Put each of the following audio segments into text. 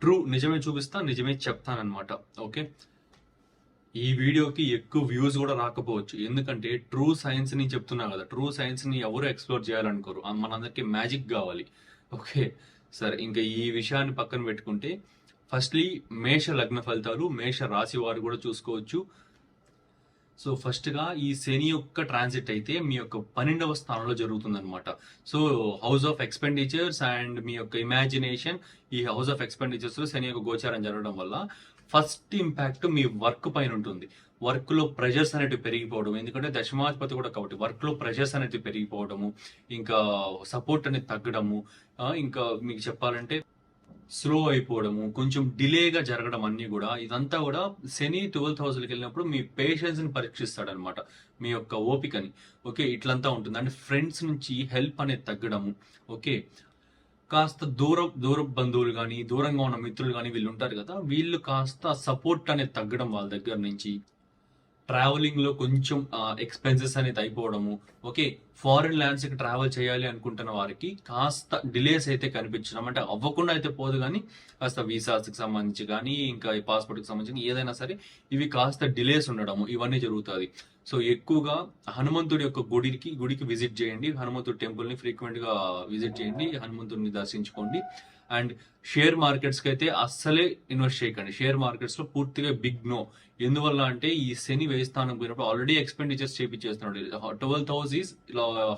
True నిజమే చూపిస్తా నిజమే చెప్తానన్నమాట ఓకే? ఈ వీడియోకి ఎక్కువ వ్యూస్ కూడా రాకపోవచ్చు. ఎందుకంటే ట్రూ సైన్స్ని చెప్తున్నా కదా ట్రూ సైన్స్ని ఎవరు ఎక్స్ప్లోర్ చేయాలనుకోరు. మనందరికీ మనందరికి మ్యాజిక్ కావాలి ఓకే? సరే ఇంకా ఈ విషయాన్ని పక్కన పెట్టుకుంటే ఫస్ట్లీ మేష లగ్న ఫలితాలు మేష రాశి వారు కూడా చూసుకోవచ్చు. సో ఫస్ట్గా ఈ శని యొక్క ట్రాన్సిట్ అయితే మీ యొక్క పన్నెండవ స్థానంలో జరుగుతుంది అనమాట so house of expenditures and మీ యొక్క ఇమాజినేషన్ ఈ హౌస్ ఆఫ్ ఎక్స్పెండిచర్స్లో శని యొక్క గోచారం జరగడం వల్ల ఫస్ట్ ఇంపాక్ట్ మీ వర్క్ పైన ఉంటుంది. వర్క్లో ప్రెషర్స్ అనేటివి పెరిగిపోవడం ఎందుకంటే దశమాధిపతి కూడా కాబట్టి వర్క్లో ప్రెషర్స్ అనేటివి పెరిగిపోవడము ఇంకా సపోర్ట్ అనేది తగ్గడము ఇంకా మీకు చెప్పాలంటే స్లో అయిపోవడము కొంచెం డిలేగా జరగడం అన్ని కూడా ఇదంతా కూడా శని ట్వెల్త్ హౌస్కి వెళ్ళినప్పుడు మీ పేషెన్స్ని పరీక్షిస్తాడనమాట పరీక్షిస్తాడు అనమాట మీ యొక్క ఓపికని. ఓకే ఇట్లంతా ఉంటుంది. అంటే ఫ్రెండ్స్ నుంచి హెల్ప్ అనేది తగ్గడము ఓకే. కాస్త దూర దూర బంధువులు కానీ దూరంగా ఉన్న మిత్రులు కానీ వీళ్ళు ఉంటారు కదా వీళ్ళు కాస్త సపోర్ట్ అనేది తగ్గడం వాళ్ళ దగ్గర నుంచి. ట్రావెలింగ్లో కొంచెం ఎక్స్పెన్సెస్ అనేది అయిపోవడము ఓకే ఫారిన్ ల్యాండ్స్కి ట్రావెల్ చేయాలి అనుకుంటున్న వారికి కాస్త డిలేస్ అయితే కనిపించడం. అంటే అవ్వకుండా అయితే పోదు కానీ కాస్త వీసాస్కి సంబంధించి కానీ ఇంకా ఈ పాస్పోర్ట్కి సంబంధించి ఏదైనా సరే ఇవి కాస్త డిలేస్ ఉండడము. ఇవన్నీ జరుగుతుంది. సో ఎక్కువగా హనుమంతుడి యొక్క గుడికి గుడికి విజిట్ చేయండి. హనుమంతుడి టెంపుల్ని ఫ్రీక్వెంట్గా విజిట్ చేయండి. హనుమంతుడిని దర్శించుకోండి. అండ్ షేర్ మార్కెట్స్కి అయితే అస్సలే ఇన్వెస్ట్ చేయకండి. షేర్ మార్కెట్స్లో పూర్తిగా బిగ్ నో. ఎందువల్ల అంటే ఈ శని వ్యయ పోయినప్పుడు already expenditures చేపించేస్తున్నాడు. Twelfth house is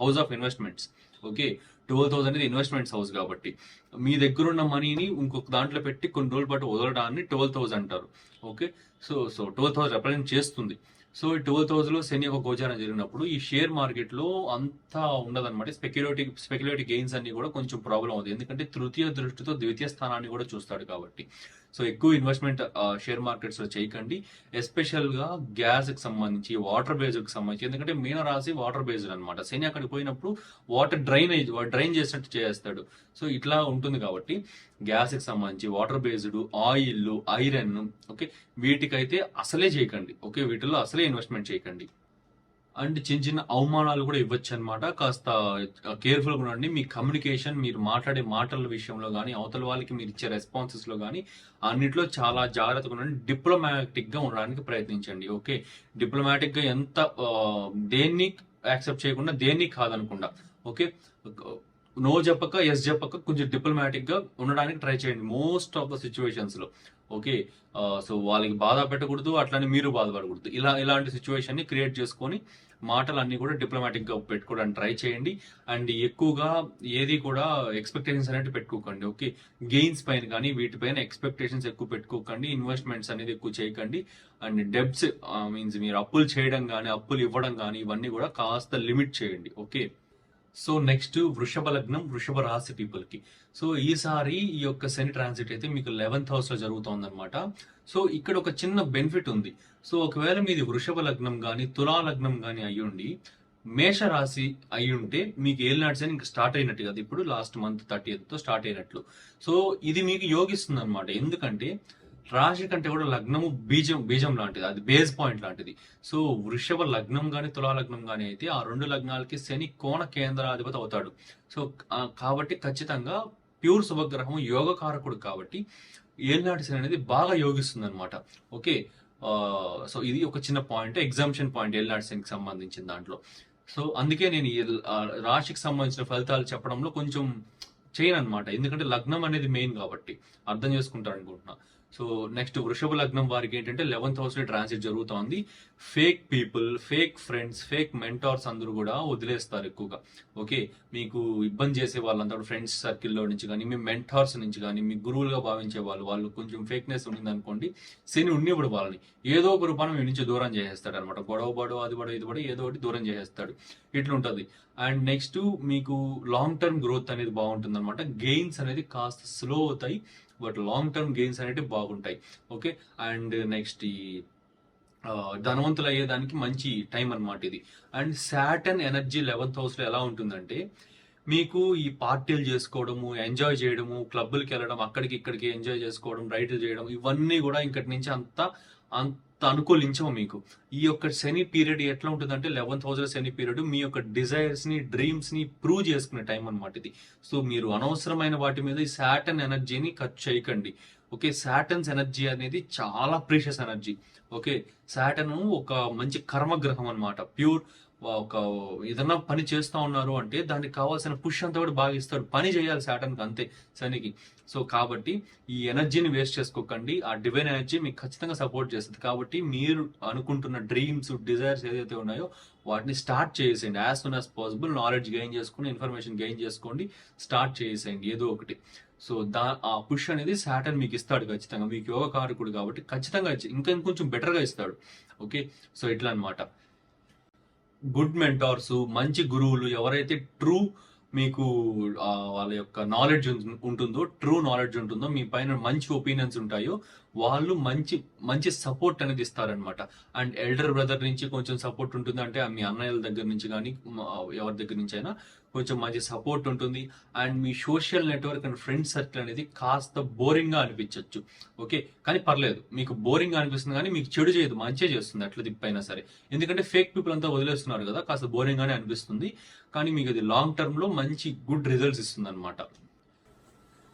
house of investments okay twelfth house అనేది ఇన్వెస్ట్మెంట్స్ హౌస్ కాబట్టి. మీ దగ్గర ఉన్న మనీని ఇంకొక దాంట్లో పెట్టి కొన్ని రోజుల పాటు వదలడాన్ని ట్వెల్త్ హౌస్ అంటారు. Okay so so twelfth house represent చేస్తుంది. సో ఈ ట్వెల్త్ హౌస్ శని ఒక గోచారం జరిగినప్పుడు ఈ షేర్ మార్కెట్లో అంతా ఉండదన్నమాట. స్పెక్యులేటివ్ స్పెక్యులేటివ్ గెయిన్స్ అన్ని కూడా కొంచెం ప్రాబ్లం అవుతుంది ఎందుకంటే తృతీయ దృష్టితో ద్వితీయ స్థానాన్ని కూడా చూస్తాడు కాబట్టి. సో ఎక్కువ ఇన్వెస్ట్మెంట్ షేర్ మార్కెట్స్లో చేయకండి. ఎస్పెషల్గా గ్యాస్కి గ్యాస్కి సంబంధించి వాటర్ బేస్డ్కి సంబంధించి. ఎందుకంటే మీన రాశి వాటర్ బేస్డ్ అనమాట శని అక్కడికి పోయినప్పుడు వాటర్ డ్రైనేజ్ డ్రైన్ చేసినట్టు చేస్తాడు. సో ఇట్లా ఉంటుంది కాబట్టి గ్యాస్కి సంబంధించి water based oil iron okay వీటికైతే అసలే చేయకండి. ఓకే వీటిలో అసలే ఇన్వెస్ట్మెంట్ చేయకండి. అండ్ చిన్న చిన్న అవమానాలు కూడా ఇవ్వచ్చు అనమాట కాస్త కేర్ఫుల్గా ఉండండి. మీ కమ్యూనికేషన్ మీరు మాట్లాడే మాటల విషయంలో కానీ అవతల వాళ్ళకి మీరు ఇచ్చే రెస్పాన్సెస్లో కానీ అన్నిట్లో చాలా జాగ్రత్తగా ఉండండి. డిప్లొమాటిక్గా ఉండడానికి ప్రయత్నించండి. ఓకే? డిప్లొమాటిక్గా ఎంత దేన్ని యాక్సెప్ట్ చేయకుండా దేన్ని కాదనకుండా. ఓకే? నో చెప్పక ఎస్ చెప్పక కొంచెం డిప్లొమాటిక్గా ఉండడానికి ట్రై చేయండి మోస్ట్ ఆఫ్ ద సిచ్యువేషన్స్లో. ఓకే? సో వాళ్ళకి బాధ పెట్టకూడదు అట్లానే మీరు బాధపడకూడదు. ఇలా ఇలాంటి సిచ్యువేషన్ని క్రియేట్ చేసుకొని మాటలు అన్ని కూడా డిప్లొమాటిక్గా పెట్టుకోవడానికి ట్రై చేయండి. అండ్ ఎక్కువగా ఏది కూడా ఎక్స్పెక్టేషన్స్ అనేది పెట్టుకోకండి ఓకే గెయిన్స్ పైన కానీ వీటిపైన ఎక్స్పెక్టేషన్స్ ఎక్కువ పెట్టుకోకండి. ఇన్వెస్ట్మెంట్స్ అనేది ఎక్కువ చేయకండి. అండ్ డెబ్ట్స్ మీన్స్ uh, మీరు అప్పులు చేయడం కానీ అప్పులు ఇవ్వడం కానీ ఇవన్నీ కూడా కాస్త లిమిట్ చేయండి ఓకే సో నెక్స్ట్ వృషభ లగ్నం వృషభ రాశి పీపుల్కి. సో ఈసారి ఈ యొక్క శని ట్రాన్సిట్ అయితే మీకు లెవెన్త్ హౌస్లో అనమాట సో ఇక్కడ ఒక చిన్న బెనిఫిట్ ఉంది. సో ఒకవేళ మీది వృషభ లగ్నం కానీ తులా లగ్నం కానీ అయ్యుండి మేష రాశి అయ్యుంటే మీకు ఏలినాటి శని ఇంకా స్టార్ట్ అయినట్టు కదా. ఇప్పుడు లాస్ట్ మంత్ థర్టీ తో స్టార్ట్ అయినట్లు. సో ఇది మీకు యోగిస్తుంది అనమాట ఎందుకంటే రాశి కంటే కూడా లగ్నము బీజం బీజం లాంటిది. అది బేస్ పాయింట్ లాంటిది. సో వృషభ లగ్నం కానీ తులా లగ్నం కానీ అయితే ఆ రెండు లగ్నాలకి శని కోణ కేంద్రాధిపతి అవుతాడు. సో కాబట్టి ఖచ్చితంగా ప్యూర్ శుభగ్రహం యోగకారకుడు కాబట్టి ఏలినాటి శని అనేది బాగా యోగిస్తుంది అనమాట ఓకే సో ఇది ఒక చిన్న పాయింట్ ఎగ్జామ్షన్ పాయింట్ ఏలినాటి శనికి సంబంధించిన దాంట్లో. సో అందుకే నేను ఈ రాశికి సంబంధించిన ఫలితాలు చెప్పడంలో కొంచెం చేయను అనమాట ఎందుకంటే లగ్నం అనేది మెయిన్ కాబట్టి. అర్థం చేసుకుంటారు అనుకుంటున్నా సో నెక్స్ట్ వృషభ లగ్నం వారికి ఏంటంటే లెవెన్త్ హౌస్లో ట్రాన్సిట్ జరుగుతోంది. Fake people fake friends fake mentors అందరూ కూడా వదిలేస్తారు ఎక్కువగా. ఓకే మీకు ఇబ్బంది చేసే వాళ్ళంతా ఫ్రెండ్స్ సర్కిల్లో నుంచి కానీ మీ మెంటార్స్ నుంచి కానీ మీ గురువులుగా భావించే వాళ్ళు వాళ్ళు కొంచెం ఫేక్నెస్ ఉండింది అనుకోండి శని ఉన్నప్పుడు వాళ్ళని. ఏదో ఒక రూపాన్ని మీ నుంచి దూరం చేసేస్తాడు అనమాట గొడవ పడో అది పడో ఇది పడో ఏదో ఒకటి దూరం చేసేస్తాడు. ఇట్లుంటుంది. అండ్ నెక్స్ట్ మీకు లాంగ్ టర్మ్ గ్రోత్ అనేది బాగుంటుంది అనమాట గెయిన్స్ అనేది కాస్త స్లో అవుతాయి. బట్ లాంగ్ టర్మ్ గెయిన్స్ అనేవి బాగుంటాయి. ఓకే? అండ్ నెక్స్ట్ ఈ ధనవంతులు అయ్యేదానికి మంచి టైం అనమాట ఇది. అండ్ సాటన్ ఎనర్జీ లెవెన్త్ హౌస్లో ఎలా ఉంటుందంటే మీకు ఈ పార్టీలు చేసుకోవడము ఎంజాయ్ చేయడము క్లబ్బులకి వెళ్ళడం అక్కడికి ఇక్కడికి ఎంజాయ్ చేసుకోవడం రైడ్లు చేయడం ఇవన్నీ కూడా ఇంకటి నుంచి అంత అంత అనుకూలించవు మీకు. ఈ యొక్క శని పీరియడ్ ఎట్లా ఉంటుందంటే లెవెన్త్ హౌస్లో శని పీరియడ్ మీ యొక్క డిజైర్స్ని డ్రీమ్స్ని ప్రూవ్ చేసుకునే టైం అన్నమాట ఇది. సో మీరు అనవసరమైన వాటి మీద ఈ సాటర్న్ ఎనర్జీని ఖర్చు చేయకండి. ఓకే సాటర్న్స్ ఎనర్జీ అనేది చాలా ప్రీషియస్ ఎనర్జీ. ఓకే సాటర్న్ ఒక మంచి కర్మగ్రహం అన్నమాట. ప్యూర్ ఒక ఏదన్నా పని చేస్తూ ఉన్నారు అంటే దానికి కావాల్సిన పుష్ అంతా కూడా బాగా ఇస్తాడు పని చేయాలి శాటన్కి అంతే శనికి. సో కాబట్టి ఈ ఎనర్జీని వేస్ట్ చేసుకోకండి. ఆ డివైన్ ఎనర్జీ మీకు ఖచ్చితంగా సపోర్ట్ చేస్తుంది. కాబట్టి మీరు అనుకుంటున్న డ్రీమ్స్ డిజైర్స్ ఏదైతే ఉన్నాయో వాటిని స్టార్ట్ చేసేయండి. As soon as possible knowledge gain చేసుకుని ఇన్ఫర్మేషన్ గెయిన్ చేసుకోండి. స్టార్ట్ చేసేయండి. ఏదో ఒకటి. సో దా ఆ పుష్ అనేది శాటన్ మీకు ఇస్తాడు ఖచ్చితంగా. మీకు యోగ కారకుడు కాబట్టి ఖచ్చితంగా ఇచ్చి- ఇంకా ఇంకొంచెం బెటర్గా ఇస్తాడు. ఓకే సో ఇట్లా అనమాట గుడ్ మెంటార్స్ మంచి గురువులు ఎవరైతే ట్రూ మీకు వాళ్ళ యొక్క నాలెడ్జ్ ఉంటుందో ట్రూ నాలెడ్జ్ ఉంటుందో మీ పైన మంచి ఒపీనియన్స్ ఉంటాయో వాళ్ళు మంచి మంచి సపోర్ట్ అనేది ఇస్తారనమాట అండ్ ఎల్డర్ బ్రదర్ నుంచి కొంచెం సపోర్ట్ ఉంటుంది. అంటే మీ అన్నయ్యల దగ్గర నుంచి కానీ ఎవరి దగ్గర నుంచి అయినా కొంచెం మంచి సపోర్ట్ ఉంటుంది. And me social network and friend circle అనేది కాస్త బోరింగ్గా అనిపించవచ్చు ఓకే కానీ పర్లేదు. మీకు బోరింగ్గా అనిపిస్తుంది కానీ మీకు చెడు చేయదు. మంచిగా చేస్తుంది. అట్లా తిప్పైనా సరే. ఎందుకంటే ఫేక్ పీపుల్ అంతా వదిలేస్తున్నారు కదా. కాస్త బోరింగ్ గానే అనిపిస్తుంది. కానీ మీకు అది లాంగ్ టర్మ్లో మంచి గుడ్ రిజల్ట్స్ ఇస్తుంది అనమాట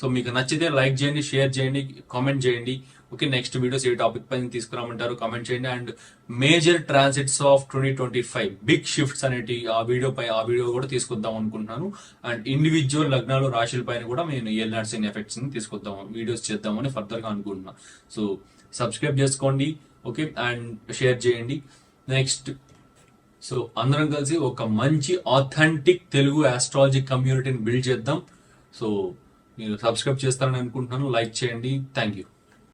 సో మీకు నచ్చితే లైక్ చేయండి షేర్ చేయండి కామెంట్ చేయండి. ఓకే నెక్స్ట్ వీడియోస్ ఏ టాపిక్ పైన తీసుకురామంటారు కామెంట్ చేయండి. And major transits of twenty twenty five big shifts అనేటి ఆ వీడియో పై ఆ వీడియో కూడా తీసుకొద్దాం అనుకుంటున్నాను. అండ్ ఇండివిజువల్ లగ్నాలు రాశుల పైన కూడా నేను ఎల్ నర్సింగ్ ఎఫెక్ట్స్ని తీసుకొద్దాం వీడియోస్ చేద్దామని ఫర్దర్గా అనుకుంటున్నా. సో సబ్స్క్రైబ్ చేసుకోండి ఓకే అండ్ షేర్ చేయండి. నెక్స్ట్ సో అందరం కలిసి ఒక మంచి ఆథెంటిక్ తెలుగు ఆస్ట్రాలజీ కమ్యూనిటీని బిల్డ్ చేద్దాం. సో మీరు సబ్స్క్రైబ్ చేస్తారని అనుకుంటున్నాను. లైక్ చేయండి. Thank you.